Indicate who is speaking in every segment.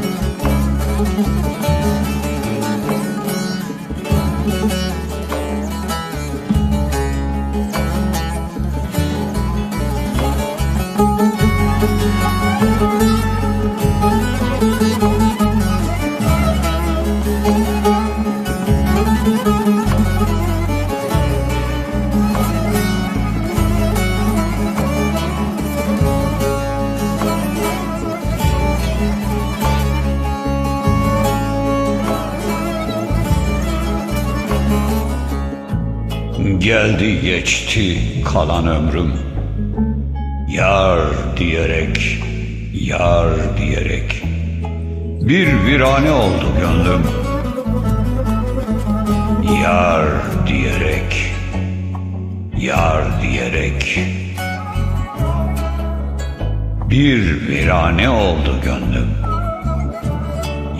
Speaker 1: Thank you. Geldi geçti kalan ömrüm. Yar diyerek, yar diyerek. Bir virane oldu gönlüm. Yar diyerek, yar diyerek. Bir virane oldu gönlüm.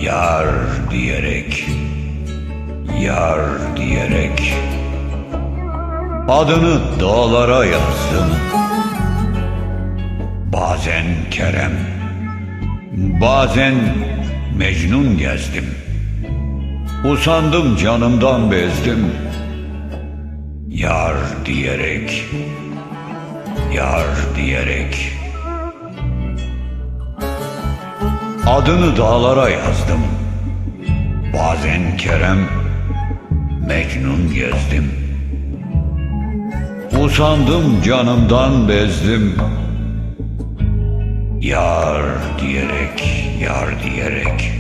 Speaker 1: Yar diyerek, yar diyerek Adını dağlara yazdım Bazen Kerem Bazen Mecnun gezdim. Usandım canımdan bezdim. Yar diyerek Yar diyerek. Adını dağlara yazdım. Bazen Kerem Mecnun gezdim Usandım canımdan bezdim. Yar diyerek, yar diyerek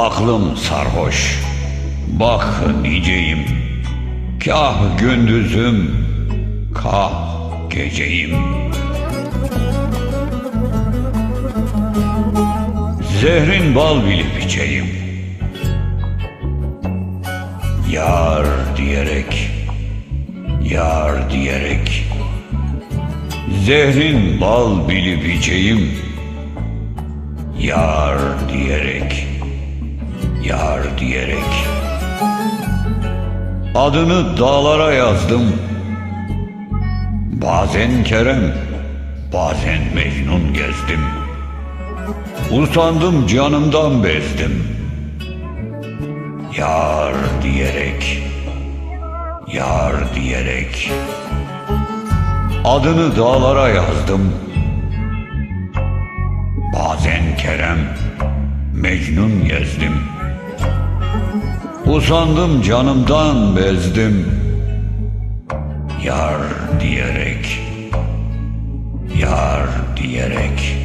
Speaker 1: Aklım sarhoş. Bak niceyim Kah gündüzüm Kah geceyim. Zehrin bal bilip içeyim. Yar diyerek Yar diyerek. Zehrin bal bilip içeyim. Yar diyerek diyerek. Adını dağlara yazdım. Bazen Kerem Bazen Mecnun gezdim. Usandım canımdan bezdim. Yar diyerek Yar diyerek. Adını dağlara yazdım. Bazen Kerem Mecnun gezdim Usandım canımdan bezdim. Yar diyerek Yar diyerek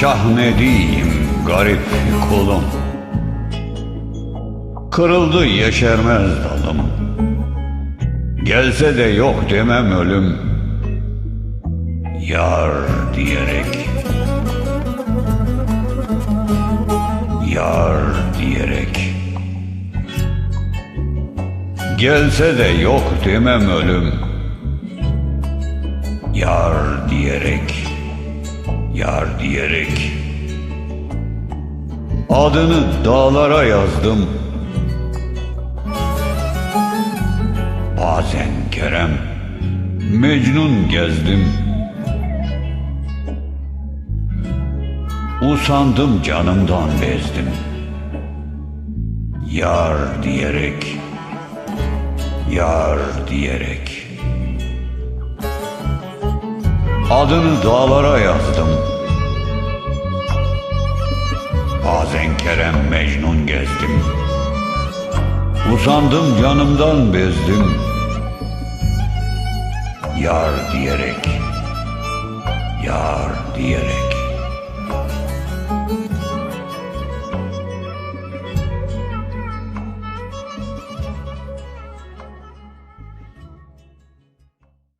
Speaker 1: Şahnediyim garip kulum? Kırıldı yeşermez dalım. Gelse de yok demem ölüm. Yar diyerek. Yar diyerek. Gelse de yok demem ölüm. Yar diyerek Yar diyerek. Adını dağlara yazdım. Bazen Kerem Mecnun gezdim. Usandım canımdan bezdim. Yar diyerek Yar diyerek Adını dağlara yazdım. Bazen Kerem Mecnun gezdim. Usandım canımdan bezdim. Yar diyerek Yar diyerek